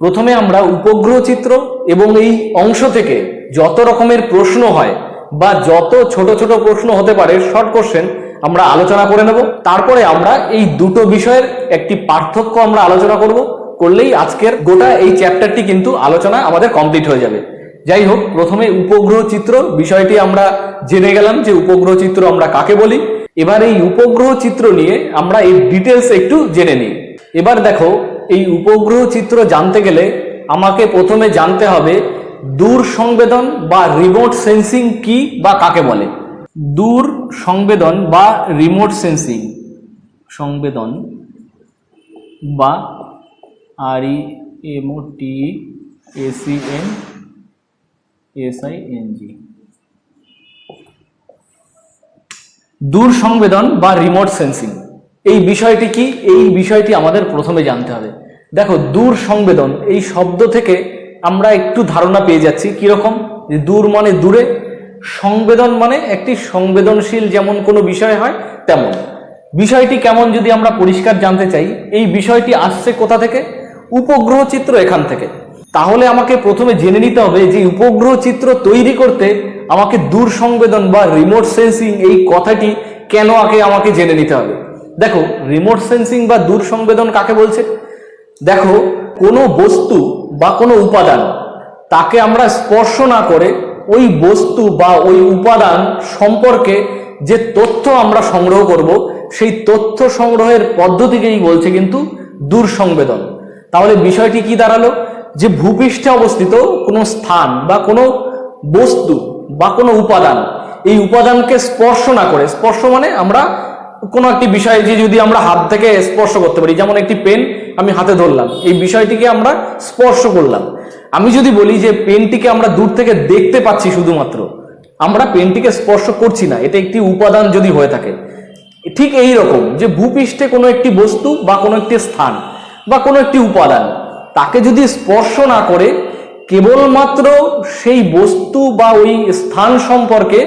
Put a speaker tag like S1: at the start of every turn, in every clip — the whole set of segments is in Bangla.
S1: প্রথমে আমরা উপগ্রহ চিত্র এবং এই অংশ থেকে যত রকমের প্রশ্ন হয় বা যত ছোট ছোট প্রশ্ন হতে পারে শর্ট কোশ্চেন আমরা আলোচনা করে নেব। তারপরে আমরা এই দুটো বিষয়ের একটি পার্থক্য আমরা আলোচনা করব। করলেই আজকের গোটা এই চ্যাপ্টারটি কিন্তু আলোচনা আমাদের কমপ্লিট হয়ে যাবে। যাই হোক, প্রথমে উপগ্রহ চিত্র বিষয়টি আমরা জেনে গেলাম যে উপগ্রহ চিত্র আমরা কাকে বলি। এবার এই উপগ্রহ চিত্র নিয়ে আমরা এই ডিটেলস একটু জেনে নিই। এবার দেখো এই উপগ্রহ চিত্র জানতে গেলে আমাকে প্রথমে জানতে হবে দূর সংবেদন বা রিমোট সেন্সিং কি বা কাকে বলে? দূর সংবেদন বা রিমোট সেন্সিং সংবেদন বা R E M O T E S N S I N G দূর সংবেদন বা রিমোট সেন্সিং এই বিষয়টি কি? এই বিষয়টি আমাদের প্রথমে জানতে হবে। দেখো, দূর সংবেদন, এই শব্দ থেকে আমরা একটু ধারণা পেয়ে যাচ্ছি কীরকম? যে দূর মানে দূরে, সংবেদন মানে একটি সংবেদনশীল যেমন কোনো বিষয় হয়, তেমন। বিষয়টি কেমন যদি আমরা পরিষ্কার জানতে চাই, এই বিষয়টি আসছে কোথা থেকে? উপগ্রহ চিত্র এখান থেকে। তাহলে আমাকে প্রথমে জেনে নিতে হবে যে উপগ্রহ চিত্র তৈরি করতে আমাকে দূর সংবেদন বা রিমোট সেন্সিং এই কথাটি কেন আগে আমাকে জেনে নিতে হবে। দেখো রিমোট সেন্সিং বা দূর সংবেদন কাকে বলছে? দেখো, কোনো বস্তু বা কোনো উপাদান তাকে আমরা স্পর্শ না করে ওই বস্তু বা ওই উপাদান সম্পর্কে যে তথ্য আমরা সংগ্রহ করব, সেই তথ্য সংগ্রহের পদ্ধতিকেই বলছে কিন্তু দূর সংবেদন তাহলে বিষয়টি কি দাঁড়াল? যে ভূপৃষ্ঠে অবস্থিত কোনো স্থান বা কোনো বস্তু বা কোনো উপাদান, এই উপাদানকে স্পর্শ না করে, স্পর্শ মানে আমরা কোনো একটি বিষয় যে যদি আমরা হাত থেকে স্পর্শ করতে পারি, যেমন একটি পেন আমি হাতে ধরলাম, এই বিষয়টিকে আমরা স্পর্শ করলাম। আমি যদি বলি যে পেনটিকে আমরা দূর থেকে দেখতে পাচ্ছি শুধুমাত্র, আমরা পেনটিকে স্পর্শ করছি না, এটা একটি উপাদান যদি হয়ে থাকে। ঠিক এই রকম যে ভূপৃষ্ঠে কোনো একটি বস্তু বা কোনো একটি স্থান বা কোনো একটি উপাদান, তাকে যদি স্পর্শ না করে, কেবলমাত্র সেই বস্তু বা ওই স্থান সম্পর্কে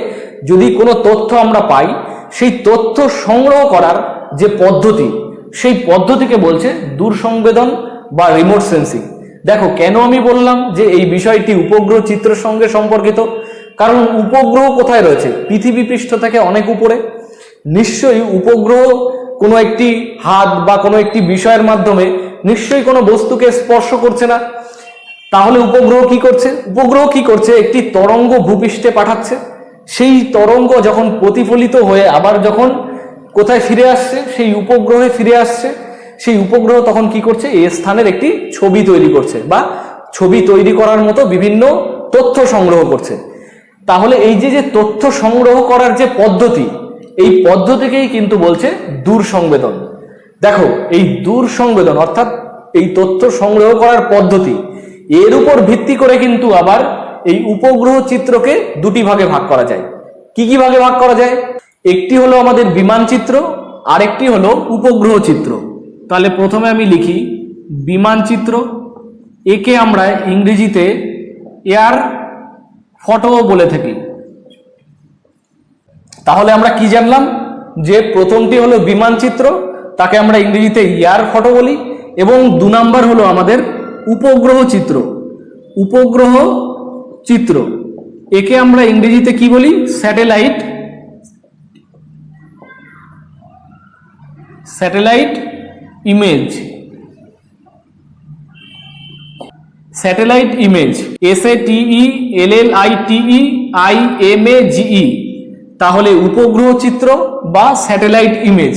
S1: যদি কোনো তথ্য আমরা পাই সেই তথ্য সংগ্রহ করার যে পদ্ধতি, সেই পদ্ধতিকে বলছে দূর সংবেদন বা রিমোট সেন্সিং দেখো, কেন আমি বললাম যে এই বিষয়টি উপগ্রহ চিত্রের সঙ্গে সম্পর্কিত? কারণ উপগ্রহ কোথায় রয়েছে? পৃথিবী পৃষ্ঠ থেকে অনেক উপরে। নিশ্চয়ই উপগ্রহ কোনো একটি হাত বা কোনো একটি বিষয়ের মাধ্যমে নিশ্চয়ই কোনো বস্তুকে স্পর্শ করছে না। তাহলে উপগ্রহ কি করছে? উপগ্রহ কি করছে? একটি তরঙ্গ ভূপৃষ্ঠে পাঠাচ্ছে। সেই তরঙ্গ যখন প্রতিফলিত হয়ে আবার যখন কোথায় ফিরে আসছে, সেই উপগ্রহে ফিরে আসছে, সেই উপগ্রহ তখন কি করছে? এই স্থানের একটি ছবি তৈরি করছে বা ছবি তৈরি করার মতো বিভিন্ন তথ্য সংগ্রহ করছে। তাহলে এই যে যে তথ্য সংগ্রহ করার যে পদ্ধতি, এই পদ্ধতিকেই কিন্তু বলছে দূর সংবেদন। দেখো, এই দূর সংবেদন অর্থাৎ এই তথ্য সংগ্রহ করার পদ্ধতি, এর উপর ভিত্তি করে কিন্তু আবার এই উপগ্রহ চিত্রকে দুটি ভাগে ভাগ করা যায়। কি কি ভাগে ভাগ করা যায়? একটি হলো আমাদের বিমান চিত্র, আরেকটি হলো উপগ্রহ চিত্র। তাহলে প্রথমে আমি লিখি, বিমান চিত্র, একে আমরা ইংরেজিতে এয়ার ফটো বলে থাকি। তাহলে আমরা কি জানলাম? যে প্রথমটি হলো বিমান চিত্র, তাকে আমরা ইংরেজিতে ইয়ার ফটো বলি, এবং দু নাম্বার হলো আমাদের উপগ্রহ চিত্র। উপগ্রহ চিত্র। একে আমরা ইংরেজিতে কি বলি? Satellite. Satellite image. Satellite image. S A T E L L I T E I M A G E তাহলে উপগ্রহ চিত্র বা স্যাটেলাইট ইমেজ।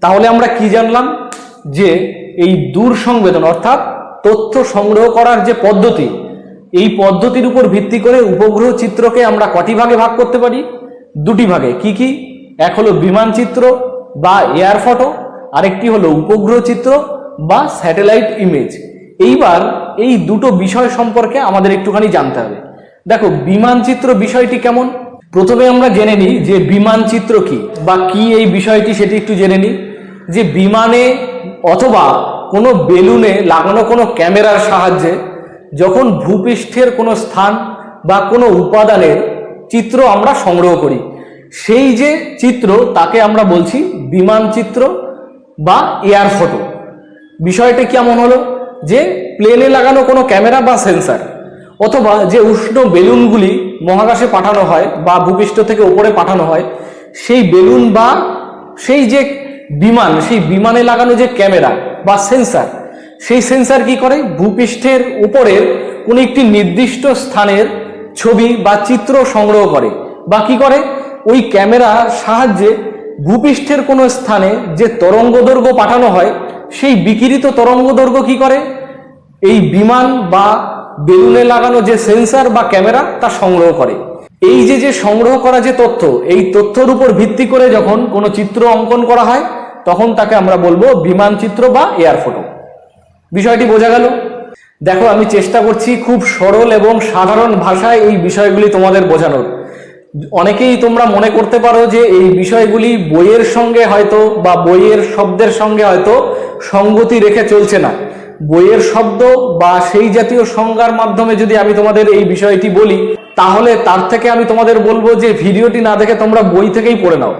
S1: তাহলে আমরা কি জানলাম? যে এই দূর সংবেদন অর্থাৎ তথ্য সংগ্রহ করার যে পদ্ধতি এই পদ্ধতির উপর ভিত্তি করে উপগ্রহ চিত্রকে আমরা কটি ভাগে ভাগ করতে পারি? দুটি ভাগে। কি কি? এক হলো বিমান চিত্র বা এয়ার ফটো, আরেকটি হলো উপগ্রহ চিত্র বা স্যাটেলাইট ইমেজ। এইবার এই দুটো বিষয় সম্পর্কে আমাদের একটুখানি জানতে হবে। দেখো, বিমান চিত্র বিষয়টি কেমন? প্রথমে আমরা জেনে নিই যে বিমান চিত্র কি বা কি এই বিষয়টি সেটি একটু জেনে নিই। যে বিমানে অথবা কোনো বেলুনে লাগানো কোনো ক্যামেরার সাহায্যে যখন ভূপৃষ্ঠের কোনো স্থান বা কোনো উপাদানের চিত্র আমরা সংগ্রহ করি, সেই যে চিত্র তাকে আমরা বলছি বিমান চিত্র বা এয়ার ফটো। বিষয়টা কেমন হলো? যে প্লেনে লাগানো কোনো ক্যামেরা বা সেন্সার অথবা যে উষ্ণ বেলুনগুলি মহাকাশে পাঠানো হয় বা ভূপৃষ্ঠ থেকে উপরে পাঠানো হয়, সেই বেলুন বা সেই যে বিমান, সেই বিমানে লাগানো যে ক্যামেরা বা সেন্সার সেই সেন্সার কি করে? ভূপৃষ্ঠের উপরের কোনো একটি নির্দিষ্ট স্থানের ছবি বা চিত্র সংগ্রহ করে বা কি করে? ওই ক্যামেরার সাহায্যে ভূপৃষ্ঠের কোনো স্থানে যে তরঙ্গ দৈর্ঘ্য পাঠানো হয়, সেই বিকিরিত তরঙ্গদৈর্ঘ্য কি করে? এই বিমান বা বেলুনে লাগানো যে সেন্সার বা ক্যামেরা, তা সংগ্রহ করে। এই যে যে সংগ্রহ করা যে তথ্য, এই তথ্যর উপর ভিত্তি করে যখন কোনো চিত্র অঙ্কন করা হয়, তখন তাকে আমরা বলব বিমান চিত্র বা এয়ার ফটো বিষয়টি বোঝা গেল। দেখো, আমি চেষ্টা করছি খুব সরল এবং সাধারণ ভাষায় এই বিষয়গুলি তোমাদের বোঝানোর। অনেকেই তোমরা মনে করতে পারো যে এই বিষয়গুলি বইয়ের সঙ্গে হয়তো বা বইয়ের শব্দের সঙ্গে হয়তো সঙ্গতি রেখে চলছে না। বইয়ের শব্দ বা সেই জাতীয় সংজ্ঞার মাধ্যমে যদি আমি তোমাদের এই বিষয়টি বলি, তাহলে তার থেকে আমি তোমাদের বলব যে ভিডিওটি না দেখে তোমরা বই থেকেই পড়ে নাও।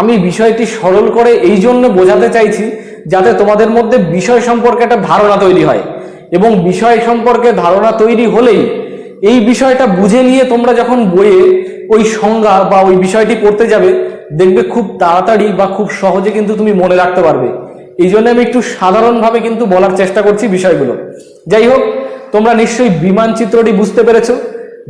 S1: আমি বিষয়টি সরল করে এই জন্য বোঝাতে চাইছি যাতে তোমাদের মধ্যে বিষয় সম্পর্কে একটা ধারণা তৈরি হয়। এবং বিষয় সম্পর্কে ধারণা তৈরি হলেই এই বিষয়টা বুঝে নিয়ে তোমরা যখন বইয়ে ওই সংজ্ঞা বা ওই বিষয়টি পড়তে যাবে, দেখবে খুব তাড়াতাড়ি বা খুব সহজে কিন্তু তুমি মনে রাখতে পারবে। এই জন্য আমি একটু সাধারণভাবে কিন্তু বলার চেষ্টা করছি বিষয়গুলো। যাই হোক, তোমরা নিশ্চয়ই বিমান চিত্রটি বুঝতে পেরেছ।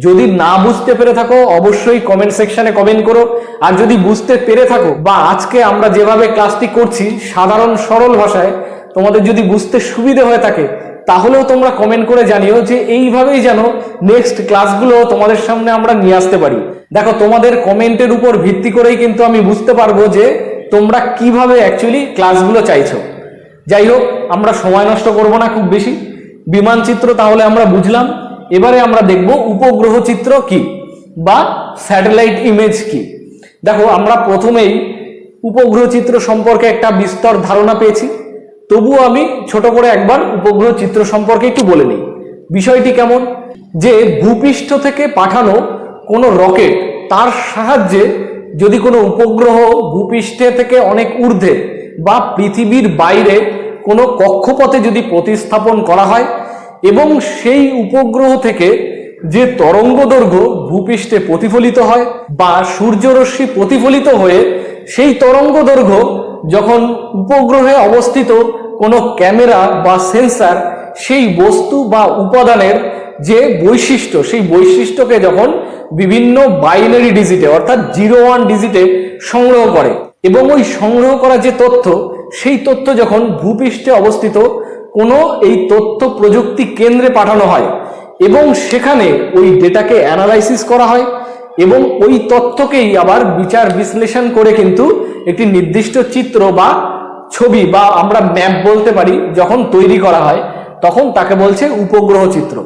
S1: যদি না বুঝতে পেরে থাকো, অবশ্যই কমেন্ট সেকশনে কমেন্ট করো। আর যদি বুঝতে পেরে থাকো, বা আজকে আমরা যেভাবে ক্লাসটি করছি, সাধারণ সরল ভাষায়, তোমাদের যদি বুঝতে সুবিধে হয়ে থাকে, তাহলেও তোমরা কমেন্ট করে জানিও যে এইভাবেই যেন নেক্সট ক্লাসগুলো তোমাদের সামনে আমরা নিয়ে আসতে পারি। দেখো, তোমাদের কমেন্টের উপর ভিত্তি করেই কিন্তু আমি বুঝতে পারব যে তোমরা কীভাবে অ্যাকচুয়ালি ক্লাসগুলো চাইছো। যাই হোক, আমরা সময় নষ্ট করব না খুব বেশি। বিমান চিত্র তাহলে আমরা বুঝলাম। এবারে আমরা দেখব উপগ্রহ চিত্র কি বা স্যাটেলাইট ইমেজ কি। দেখো, আমরা প্রথমেই উপগ্রহ চিত্র সম্পর্কে একটা বিস্তর ধারণা পেয়েছি। তবুও আমি ছোট করে একবার উপগ্রহ চিত্র সম্পর্কে একটু বলে নিই। বিষয়টি কেমন? যে ভূপৃষ্ঠ থেকে পাঠানো কোনো রকেট তার সাহায্যে যদি কোনো উপগ্রহ ভূপৃষ্ঠে থেকে অনেক ঊর্ধ্বে বা পৃথিবীর বাইরে কোনো কক্ষপথে যদি প্রতিস্থাপন করা হয় এবং সেই উপগ্রহ থেকে যে তরঙ্গ দৈর্ঘ্য ভূপৃষ্ঠে প্রতিফলিত হয় বা সূর্যরশ্মি প্রতিফলিত হয়ে সেই তরঙ্গ দৈর্ঘ্য যখন উপগ্রহে অবস্থিত কোনো ক্যামেরা বা সেন্সার সেই বস্তু বা উপাদানের যে বৈশিষ্ট্য, সেই বৈশিষ্ট্যকে যখন বিভিন্ন বাইনারি ডিজিটে অর্থাৎ জিরো ওয়ান ডিজিটে সংগ্রহ করে এবং ওই সংগ্রহ করা যে তথ্য, সেই তথ্য যখন ভূপৃষ্ঠে অবস্থিত কোনো এই তথ্য প্রযুক্তি কেন্দ্রে পাঠানো হয় এবং সেখানে ওই ডেটাকে অ্যানালাইসিস করা হয় এবং ওই তথ্যকেই আবার বিচার বিশ্লেষণ করে কিন্তু একটি নির্দিষ্ট চিত্র বা ছবি বা আমরা ম্যাপ বলতে পারি যখন তৈরি করা হয়, তখন তাকে বলছে উপগ্রহ চিত্র।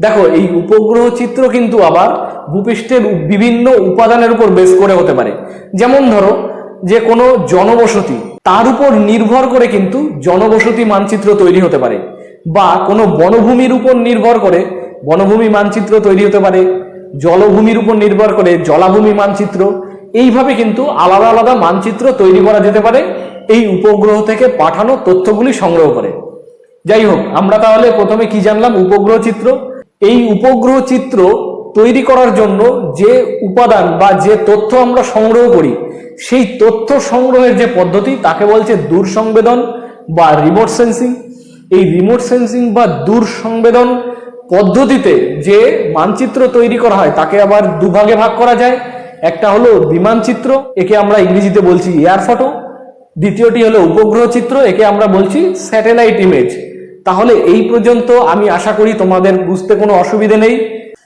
S1: দেখো, এই উপগ্রহ চিত্র কিন্তু আবার ভূপৃষ্ঠের বিভিন্ন উপাদানের উপর বেস করে হতে পারে। যেমন ধরো যে কোনো জনবসতি, তার উপর নির্ভর করে কিন্তু জনবসতি মানচিত্র তৈরি হতে পারে। বা কোনো বনভূমির উপর নির্ভর করে বনভূমি মানচিত্র তৈরি হতে পারে, জলভূমির উপর নির্ভর করে জলাভূমি মানচিত্র। এইভাবে কিন্তু আলাদা আলাদা মানচিত্র তৈরি করা যেতে পারে, এই উপগ্রহ থেকে পাঠানো তথ্যগুলি সংগ্রহ করে। যাই হোক, আমরা তাহলে প্রথমে কি জানলাম? উপগ্রহ চিত্র। এই উপগ্রহ চিত্র তৈরি করার জন্য যে উপাদান বা যে তথ্য আমরা সংগ্রহ করি, সেই তথ্য সংগ্রহের যে পদ্ধতি, তাকে বলছে দূর সংবেদন বা রিমোট সেন্সিং এই রিমোট সেন্সিং বা দূর সংবেদন পদ্ধতিতে যে মানচিত্র তৈরি করা হয়, তাকে আবার দুভাগে ভাগ করা যায়। একটা হলো বিমান চিত্র একে আমরা ইংরেজিতে বলছি এয়ার ফটো দ্বিতীয়টি হলো উপগ্রহ চিত্র একে আমরা বলছি স্যাটেলাইট ইমেজ তাহলে এই পর্যন্ত আমি আশা করি তোমাদের বুঝতে কোনো অসুবিধে নেই।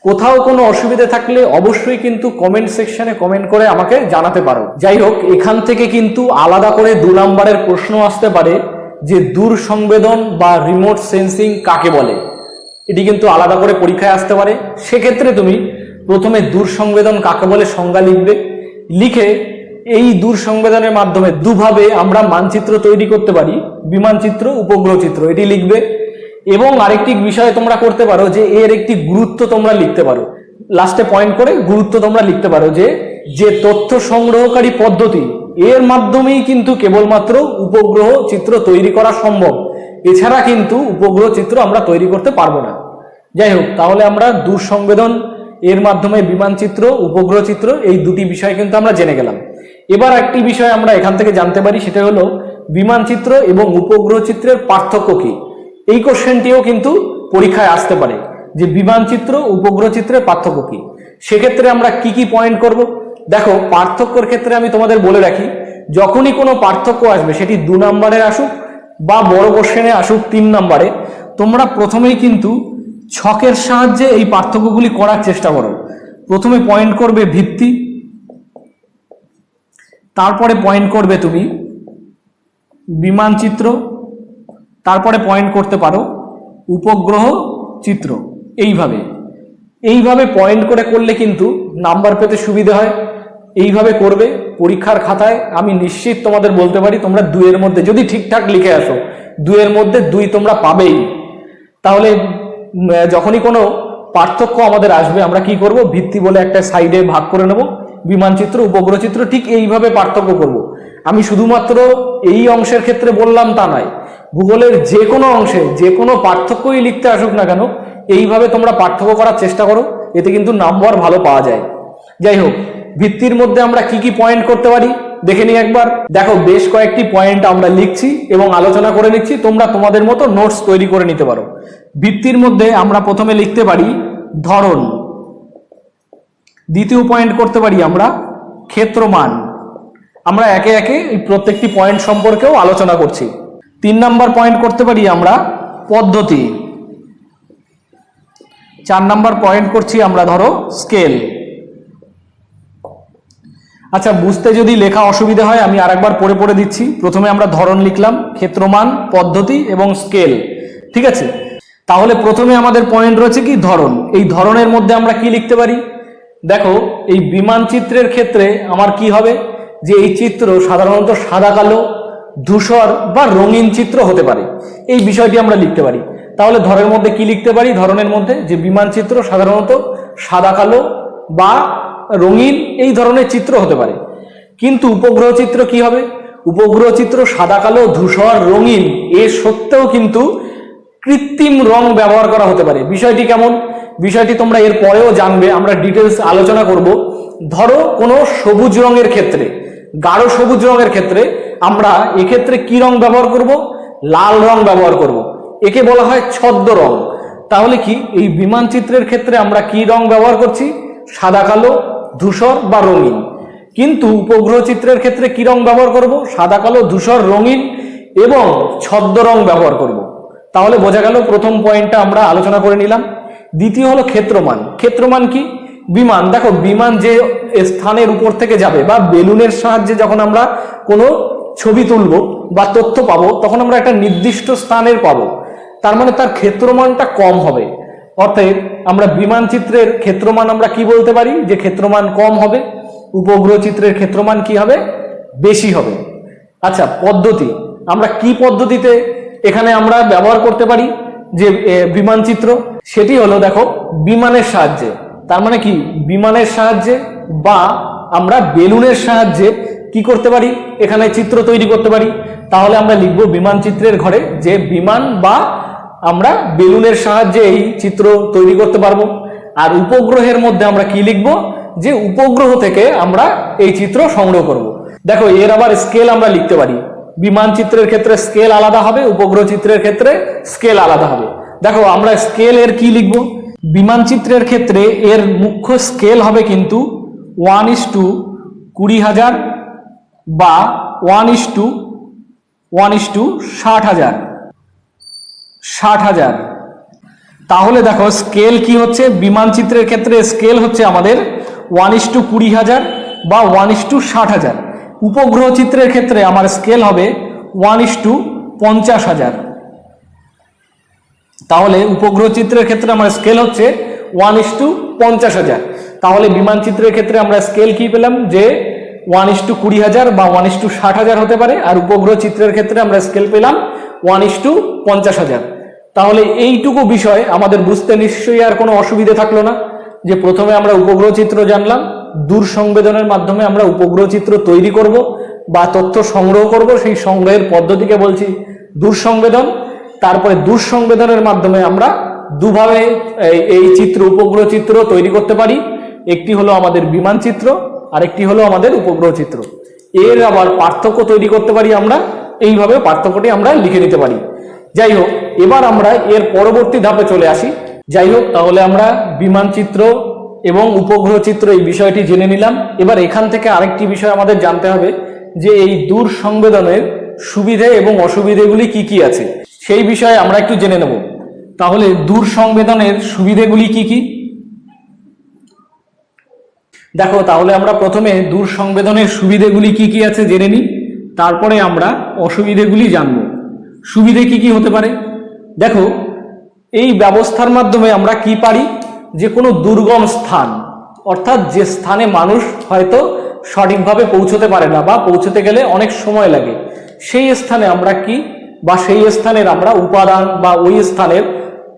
S1: কোথাও কোনো অসুবিধে থাকলে অবশ্যই কিন্তু কমেন্ট সেকশনে কমেন্ট করে আমাকে জানাতে পারো। যাই হোক এখান থেকে কিন্তু আলাদা করে দু নম্বরের প্রশ্ন আসতে পারে যে দূর সংবেদন বা রিমোট সেন্সিং কাকে বলে? এটি কিন্তু আলাদা করে পরীক্ষায় আসতে পারে। সেক্ষেত্রে তুমি প্রথমে দূর সংবেদন কাকে বলে সংজ্ঞা লিখবে। লিখে এই দূর সংবেদনের মাধ্যমে দুভাবে আমরা মানচিত্র তৈরি করতে পারি। বিমানচিত্র, উপগ্রহ চিত্র, এটি লিখবে। এবং আরেকটি বিষয় তোমরা করতে পারো যে এর একটি গুরুত্ব তোমরা লিখতে পারো। লাস্টে পয়েন্ট করে গুরুত্ব তোমরা লিখতে পারো যে যে তথ্য সংগ্রহকারী পদ্ধতি, এর মাধ্যমেই কিন্তু কেবলমাত্র উপগ্রহ চিত্র তৈরি করা সম্ভব। এছাড়া কিন্তু উপগ্রহ চিত্র আমরা তৈরি করতে পারব না। যাই হোক, তাহলে আমরা দূর সংবেদন এর মাধ্যমে বিমান চিত্র, উপগ্রহ চিত্র, এই দুটি বিষয় কিন্তু আমরা জেনে গেলাম। এবার একটি বিষয় আমরা এখান থেকে জানতে পারি, সেটা হলো, বিমান চিত্র এবং উপগ্রহ চিত্রের পার্থক্য কি? এই কোশ্চেনটিও কিন্তু পরীক্ষায় আসতে পারে যে বিমান চিত্র, উপগ্রহ চিত্রের পার্থক্য কি? সেক্ষেত্রে আমরা কি কি পয়েন্ট করব? দেখো, পার্থক্যর ক্ষেত্রে আমি তোমাদের বলে রাখি, যখনই কোনো পার্থক্য আসবে, সেটি দু নম্বরের আসুক বা বড় কোশ্চেনে আসুক তিন নম্বরে, তোমরা প্রথমেই কিন্তু ছকের সাহায্যে এই পার্থক্যগুলি করার চেষ্টা করো। প্রথমে পয়েন্ট করবে ভিত্তি, তারপরে পয়েন্ট করবে তুমি বিমান চিত্র তারপরে পয়েন্ট করতে পারো। উপগ্রহ চিত্র। এইভাবে। এইভাবে পয়েন্ট করে করলে কিন্তু নাম্বার পেতে সুবিধা হয়। এইভাবে করবে, পরীক্ষার খাতায় আমি নিশ্চিত তোমাদের বলতে পারি, তোমরা দুয়ের মধ্যে, যদি ঠিকঠাক লিখে আসো দুয়ের মধ্যে দুই তোমরা পাবেই। তাহলে যখনই কোনো পার্থক্য আমাদের আসবে, আমরা কি করব? ভিত্তি বলে একটা সাইডে ভাগ করে নেব। বিমানচিত্র উপগ্রহ চিত্র, ঠিক এইভাবে পার্থক্য করব। আমি শুধুমাত্র এই অংশের ক্ষেত্রে বললাম তা নয়, ভূগোলের যে কোনো অংশে, যে কোনো পার্থক্যই লিখতে আসুক না কেন, এইভাবে তোমরা পার্থক্য করার চেষ্টা করো, এতে কিন্তু নাম্বার ভালো পাওয়া যায়। যাই হোক, ভিত্তির মধ্যে আমরা কি কি পয়েন্ট করতে পারি, দেখে নিই একবার। দেখো, বেশ কয়েকটি পয়েন্ট আমরা লিখছি এবং আলোচনা করে নিচ্ছি, তোমরা তোমাদের মতো নোটস তৈরি করে নিতে পারো। ভিত্তির মধ্যে আমরা প্রথমে লিখতে পারি ধরন। দ্বিতীয় পয়েন্ট করতে পারি আমরা ক্ষেত্রমান। আমরা একে একে এই প্রত্যেকটি পয়েন্ট সম্পর্কেও আলোচনা করছি। তিন নাম্বার পয়েন্ট করতে পারি আমরা পদ্ধতি। চার নাম্বার পয়েন্ট করছি আমরা ধরো স্কেল আচ্ছা বুঝতে যদি লেখা অসুবিধা হয়, আমি আরেকবার পড়ে পড়ে দিচ্ছি। প্রথমে আমরা ধরন লিখলাম, ক্ষেত্রমান, পদ্ধতি এবং স্কেল ঠিক আছে? তাহলে প্রথমে আমাদের পয়েন্ট রয়েছে কি? ধরন। এই ধরনের মধ্যে আমরা কি লিখতে পারি? দেখো, এই বিমান চিত্রের ক্ষেত্রে আমার কি হবে? যে এই চিত্র সাধারণত সাদা কালো, ধূসর বা রঙিন চিত্র হতে পারে। এই বিষয়টি আমরা লিখতে পারি। তাহলে ধরের মধ্যে কি লিখতে পারি? ধরনের মধ্যে যে বিমান চিত্র সাধারণত সাদা কালো বা রঙিন এই ধরনের চিত্র হতে পারে। কিন্তু উপগ্রহ চিত্র কি হবে? উপগ্রহ চিত্র সাদা কালো, ধূসর, রঙিন, এ সত্ত্বেও কিন্তু কৃত্রিম রং ব্যবহার করা হতে পারে। বিষয়টি কেমন? বিষয়টি তোমরা এর পরেও জানবে। আমরা ডিটেলস আলোচনা করব। ধরো কোনো সবুজ রঙের ক্ষেত্রে। গাঢ় সবুজ রঙের ক্ষেত্রে আমরা এক্ষেত্রে কি রং ব্যবহার করব? লাল রং ব্যবহার করব। একে বলা হয় ছদ্ম রং। তাহলে কি এই বিমান চিত্রের ক্ষেত্রে আমরা কি রং ব্যবহার করছি? সাদা কালো, ধূসর বা রঙিন। কিন্তু উপগ্রহ চিত্রের ক্ষেত্রে কি রং ব্যবহার করব? সাদা কালো, ধূসর, রঙিন এবং ছদ্ম রং ব্যবহার করব। তাহলে বোঝা গেল প্রথম পয়েন্টটা আমরা আলোচনা করে নিলাম। দ্বিতীয় হলো ক্ষেত্রমান। ক্ষেত্রমান কি? বিমান, দেখো, বিমান যে স্থানের উপর থেকে যাবে বা বেলুনের সাহায্যে যখন আমরা কোনো ছবি তুলব বা তথ্য পাবো, তখন আমরা একটা নির্দিষ্ট স্থানের পাবো। তার মানে তার ক্ষেত্রমানটা কম হবে। অতএব আমরা বিমান চিত্রের ক্ষেত্রমান আমরা কি বলতে পারি? যে ক্ষেত্রমান কম হবে, উপগ্রহ চিত্রের ক্ষেত্রমান কি হবে? বেশি হবে। আচ্ছা পদ্ধতি। আমরা কি পদ্ধতিতে এখানে আমরা ব্যবহার করতে পারি যে বিমান চিত্র? সেটি হলো, দেখো, বিমানের সাহায্যে। তার মানে কি? বিমানের সাহায্যে বা আমরা বেলুনের সাহায্যে কি করতে পারি? এখানে চিত্র তৈরি করতে পারি। তাহলে আমরা লিখব বিমান চিত্রের ঘরে যে বিমান বা আমরা বেলুনের সাহায্যে এই চিত্র তৈরি করতে পারব। আর উপগ্রহের মধ্যে আমরা কি লিখব? যে উপগ্রহ থেকে আমরা এই চিত্র সংগ্রহ করব। দেখো, এর আবার স্কেল আমরা লিখতে পারি। বিমান চিত্রের ক্ষেত্রে স্কেল আলাদা হবে, উপগ্রহ চিত্রের ক্ষেত্রে স্কেল আলাদা হবে। দেখো, আমরা স্কেল এর কি লিখব? বিমান চিত্রের ক্ষেত্রে এর মুখ্য স্কেল হবে কিন্তু ওয়ান ইস টু কুড়ি হাজার বা one is to, one is to ষাট হাজার। ষাট হাজার। তাহলে দেখো স্কেল কি হচ্ছে? বিমান চিত্রের ক্ষেত্রে স্কেল হচ্ছে আমাদের ওয়ান ইস টু কুড়ি হাজার বা ওয়ান ইস টু ষাট হাজার। উপগ্রহ চিত্রের ক্ষেত্রে আমার স্কেল হবে ওয়ান ইস টু পঞ্চাশ হাজার। তাহলে উপগ্রহ চিত্রের ক্ষেত্রে আমার স্কেল হচ্ছে ওয়ান ইস টু পঞ্চাশ হাজার। তাহলে বিমান চিত্রের ক্ষেত্রে আমরা স্কেল কি পেলাম? যে ওয়ান ইস টু কুড়ি হাজার বা ওয়ান ইস টু ষাট হাজার হতে পারে, আর উপগ্রহ চিত্রের ক্ষেত্রে আমরা স্কেল পেলাম ওয়ান ইস টু পঞ্চাশ হাজার। তাহলে এইটুকু বিষয় আমাদের বুঝতে নিশ্চয়ই আর কোনো অসুবিধে থাকল না। যে প্রথমে আমরা উপগ্রহ চিত্র জানলাম, দূর সংবেদনের মাধ্যমে আমরা উপগ্রহ চিত্র তৈরি করব বা তথ্য সংগ্রহ করব, সেই সংগ্রহের পদ্ধতিকে বলছি দূর সংবেদন তারপরে দূর সংবেদনের মাধ্যমে আমরা দুভাবে এই- চিত্র, উপগ্রহ চিত্র তৈরি করতে পারি। একটি হলো আমাদের বিমান চিত্র আর একটি হলো আমাদের উপগ্রহ চিত্র। এর আবার পার্থক্য তৈরি করতে পারি আমরা, এইভাবে পার্থক্যটি আমরা লিখে নিতে পারি। যাই হোক, এবার আমরা এর পরবর্তী ধাপে চলে আসি। যাই হোক, তাহলে আমরা বিমান চিত্র এবং উপগ্রহ চিত্র এই বিষয়টি জেনে নিলাম। এবার এখান থেকে আরেকটি বিষয় আমাদের জানতে হবে যে এই দূর সংবেদনের সুবিধে এবং অসুবিধেগুলি কি কি আছে। সেই বিষয়ে আমরা একটু জেনে নেব। তাহলে দূর সংবেদনের সুবিধেগুলি কি কি? দেখো, তাহলে আমরা প্রথমে দূর সংবেদনের সুবিধেগুলি কি কি আছে জেনে নিই, তারপরে আমরা অসুবিধেগুলি জানব। সুবিধে কি কি হতে পারে? দেখো, এই ব্যবস্থার মাধ্যমে আমরা কি পারি? যে কোনো দুর্গম স্থান, অর্থাৎ যে স্থানে মানুষ হয়তো সঠিকভাবে পৌঁছতে পারে না বা পৌঁছতে গেলে অনেক সময় লাগে, সেই স্থানে আমরা কি বা সেই স্থানের আমরা উপাদান বা ওই স্থানের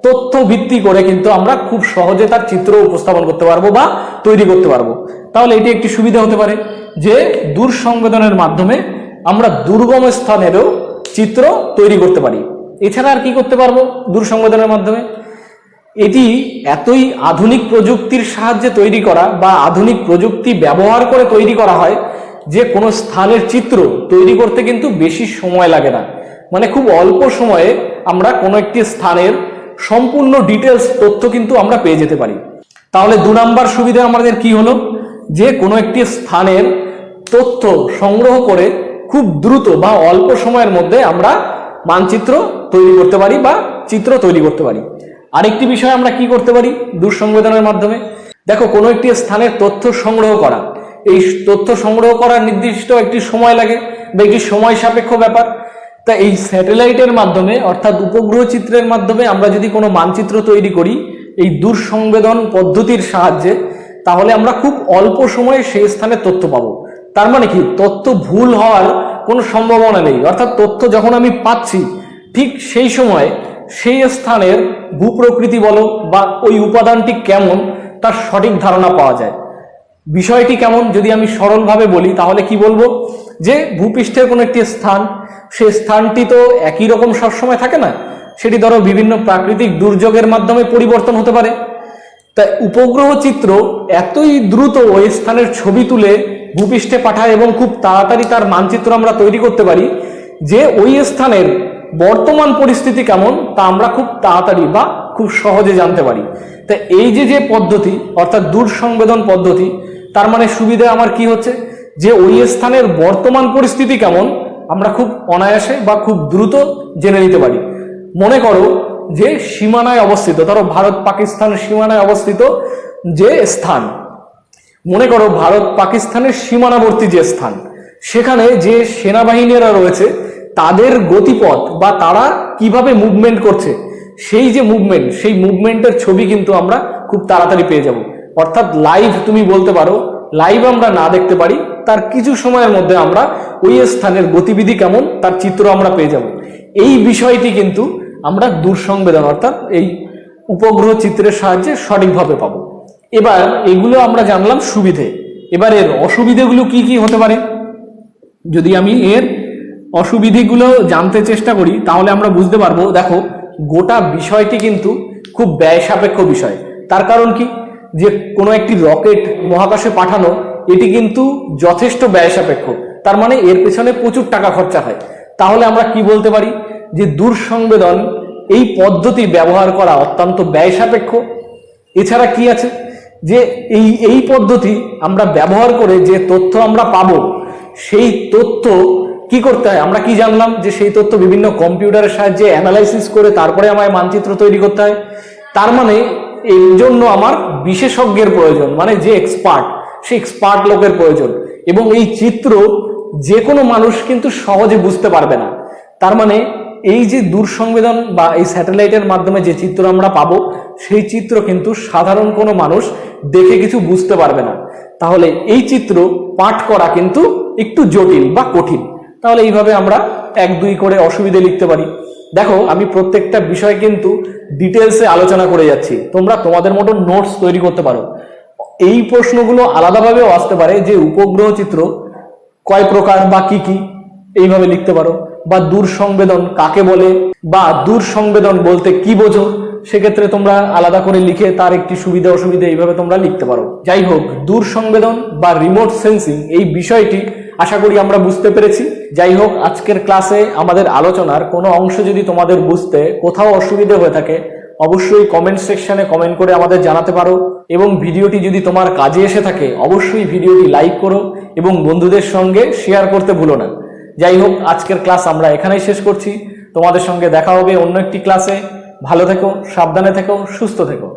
S1: তথ্য ভিত্তি করে কিন্তু আমরা খুব সহজে তার চিত্র উপস্থাপন করতে পারব বা তৈরি করতে পারব। তাহলে এটি একটি সুবিধা হতে পারে যে দূর সংবেদনের মাধ্যমে আমরা দুর্গম স্থানেরও চিত্র তৈরি করতে পারি। এছাড়া আর কি করতে পারব দূর সংবেদনের মাধ্যমে? এটি এতই আধুনিক প্রযুক্তির সাহায্যে তৈরি করা বা আধুনিক প্রযুক্তি ব্যবহার করে তৈরি করা হয় যে কোনো স্থানের চিত্র তৈরি করতে কিন্তু বেশি সময় লাগে না। মানে খুব অল্প সময়ে আমরা কোনো একটি স্থানের সম্পূর্ণ ডিটেলস তথ্য কিন্তু আমরা পেয়ে যেতে পারি। তাহলে দু নাম্বার সুবিধা আমাদের কি হলো? যে কোনো একটি স্থানের তথ্য সংগ্রহ করে খুব দ্রুত বা অল্প সময়ের মধ্যে আমরা মানচিত্র তৈরি করতে পারি বা চিত্র তৈরি করতে পারি। আরেকটি বিষয় আমরা কি করতে পারি? দুঃসংবেদনের মাধ্যমে। দেখো, কোনো একটি স্থানের তথ্য সংগ্রহ করা। এই তথ্য সংগ্রহ করার নির্দিষ্ট একটি সময় লাগে বা একটি সময় সাপেক্ষ ব্যাপার। তা এই স্যাটেলাইটের মাধ্যমে, অর্থাৎ উপগ্রহ চিত্রের মাধ্যমে আমরা যদি কোনো মানচিত্র তৈরি করি, এই দূর সংবেদন পদ্ধতির সাহায্যে, তাহলে আমরা খুব অল্প সময়ে সেই স্থানে তথ্য পাবো। তার মানে কি? তথ্য ভুল হওয়ার কোনো সম্ভাবনা নেই। অর্থাৎ তথ্য যখন আমি পাচ্ছি, ঠিক সেই সময় সেই স্থানের ভূপ্রকৃতি বলো বা ওই উপাদানটি কেমন, তার সঠিক ধারণা পাওয়া যায়। বিষয়টি কেমন, যদি আমি সরলভাবে বলি, তাহলে কি বলব? যে ভূপৃষ্ঠের কোনো একটি স্থান সেই স্থানটি তো একই রকম সবসময় থাকে না। সেটি ধরো বিভিন্ন প্রাকৃতিক দুর্যোগের মাধ্যমে পরিবর্তন হতে পারে। তাই উপগ্রহ চিত্র এতই দ্রুত ওই স্থানের ছবি তুলে ভূপৃষ্ঠে পাঠায় এবং খুব তাড়াতাড়ি তার মানচিত্র আমরা তৈরি করতে পারি যে ওই স্থানের বর্তমান পরিস্থিতি কেমন তা আমরা খুব তাড়াতাড়ি বা খুব সহজে জানতে পারি। তা এই যে যে পদ্ধতি, অর্থাৎ দূর সংবেদন পদ্ধতি, তার মানে সুবিধা আমার কি হচ্ছে? যে ওই স্থানের বর্তমান পরিস্থিতি কেমন আমরা খুব অনায়াসে বা খুব দ্রুত জেনে নিতে পারি। মনে করো যে সীমানায় অবস্থিত, ধরো ভারত পাকিস্তান সীমানায় অবস্থিত যে স্থান, মনে করো ভারত পাকিস্তানের সীমানাবর্তী যে স্থান, সেখানে যে সেনাবাহিনীরা রয়েছে, তাদের গতিপথ বা তারা কীভাবে মুভমেন্ট করছে, সেই যে মুভমেন্ট সেই মুভমেন্টের ছবি কিন্তু আমরা খুব তাড়াতাড়ি পেয়ে যাব। অর্থাৎ লাইভ তুমি বলতে পারো লাইভ আমরা না দেখতে পারি তার কিছু সময়ের মধ্যে আমরা ওই স্থানের গতিবিধি কেমন, তার চিত্র আমরা পেয়ে যাব। এই বিষয়টি কিন্তু আমরা দূর সংবেদন অর্থাৎ এই উপগ্রহ চিত্রের সাহায্যে সঠিকভাবে পাবো। এবার এগুলো আমরা জানলাম সুবিধে। এবার এর অসুবিধেগুলো কি কি হতে পারে? যদি আমি এর অসুবিধেগুলো জানতে চেষ্টা করি, তাহলে আমরা বুঝতে পারব, দেখো, গোটা বিষয়টি কিন্তু খুব ব্যয় সাপেক্ষ বিষয়। তার কারণ কি? যে কোনো একটি রকেট মহাকাশে পাঠানো এটি কিন্তু যথেষ্ট ব্যয় সাপেক্ষ তার মানে এর পেছনে প্রচুর টাকা খরচা হয়। তাহলে আমরা কি বলতে পারি? যে দূর সংবেদন এই পদ্ধতি ব্যবহার করা অত্যন্ত ব্যয় সাপেক্ষ এছাড়া কি আছে? যে এই এই পদ্ধতি আমরা ব্যবহার করে যে তথ্য আমরা পাবো, সেই তথ্য কি করতে হয়? আমরা কি জানলাম যে সেই তথ্য বিভিন্ন কম্পিউটারের সাহায্যে অ্যানালাইসিস করে তারপরে আমায় মানচিত্র তৈরি করতে হয়? তার মানে এর জন্য আমার বিশেষজ্ঞের প্রয়োজন মানে যে এক্সপার্ট। সেই এক্সপার্ট লোকের প্রয়োজন। এবং এই চিত্র যে কোনো মানুষ কিন্তু সহজে বুঝতে পারবে না। তার মানে এই যে দূর সংবেদন বা এই স্যাটেলাইটের মাধ্যমে যে চিত্র আমরা পাবো, সেই চিত্র কিন্তু সাধারণ কোনো মানুষ দেখে কিছু বুঝতে পারবে না। তাহলে এই চিত্র পাঠ করা কিন্তু একটু জটিল বা কঠিন। তাহলে এইভাবে আমরা এক দুই করে অসুবিধে লিখতে পারি। দেখো, আমি প্রত্যেকটা বিষয় কিন্তু ডিটেলসে আলোচনা করে যাচ্ছি। তোমরা তোমাদের মতো নোটস তৈরি করতে পারো। এই প্রশ্নগুলো আলাদাভাবেও আসতে পারে যে উপগ্রহ চিত্র কয় প্রকার বা কি কি, এইভাবে লিখতে পারো। বা দূর সংবেদন কাকে বলে, বা দূর সংবেদন বলতে কি বোঝো, সেক্ষেত্রে তোমরা আলাদা করে লিখে তার একটি সুবিধা অসুবিধা এইভাবে তোমরা লিখতে পারো। যাই হোক দূর সংবেদন বা রিমোট সেন্সিং এই বিষয়টি আশা করি আমরা বুঝতে পেরেছি। যাই হোক, আজকের ক্লাসে আমাদের আলোচনার কোনো অংশ যদি তোমাদের বুঝতে কোথাও অসুবিধে হয়ে থাকে অবশ্যই কমেন্ট সেকশনে কমেন্ট করে আমাদের জানাতে পারো এবং ভিডিওটি যদি তোমার কাজে এসে থাকে, অবশ্যই ভিডিওটি লাইক করো এবং বন্ধুদের সঙ্গে শেয়ার করতে ভুলো না। যাই হোক, আজকের ক্লাস আমরা এখানেই শেষ করছি। তোমাদের সঙ্গে দেখা হবে অন্য একটি ক্লাসে ভালো থেকো, সাবধানে থেকো, সুস্থ থেকো।